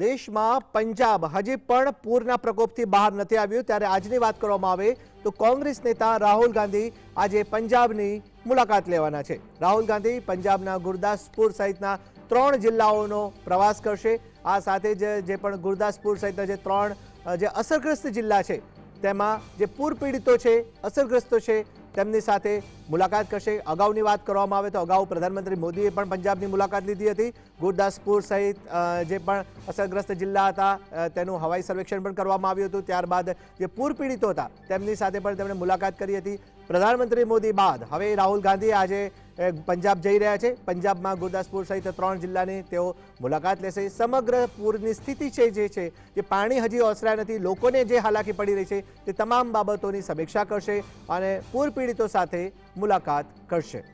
દેશમાં पंजाब હજી પણ પૂર્ણ પ્રકોપથી બહાર નતે આવ્યો ત્યારે આજની વાત કરવામાં આવે તો કોંગ્રેસ નેતા રાહુલ ગાંધી આજે पंजाबની મુલાકાત લેવાના છે રાહુલ ગાંધી पंजाबના ગુરदासપુર સહિતના ત્રણ જિલ્લાઓનો પ્રવાસ કરશે આ સાથે જ જે પણ ગુરदासપુર સહિતના જે ત્રણ જે અસર્ઘસ્ત જિલ્લા છે તેમાં જે પીડિતો છે અસર્ઘસ્તો છે તેમની સાથે મુલાકાત કરશે અગાઉની વાત કરવામાં આવે તો અગાઉ પ્રધાનમંત્રી મોદીએ પણ પંજાબની મુલાકાત લીધી હતી ગોરदासપુર સહિત જે પણ અસરગ્રસ્ત જિલ્લા હતા તેનું હવાઈ સર્વેક્ષણ પણ કરવામાં આવ્યું હતું ત્યારબાદ જે પૂર પીડિત હતા તેમની સાથે પણ તેમણે મુલાકાત કરી હતી પ્રધાનમંત્રી મોદી બાદ હવે રાહુલ ગાંધી આજે पंजाब જઈ રહ્યા છે पंजाब માં ગોદાસપુર સહિત ત્રણ જિલ્લાની તેઓ મુલાકાત લેશે સમગ્ર પૂર્ણ સ્થિતિ છે જે છે કે પાણી હજી ઓસરાય નથી લોકો ને જે હાલાકી પડી રહી છે તે તમામ બાબતોની સભેક્ષા કરશે અને પૂર પીડિતો સાથે મુલાકાત કરશે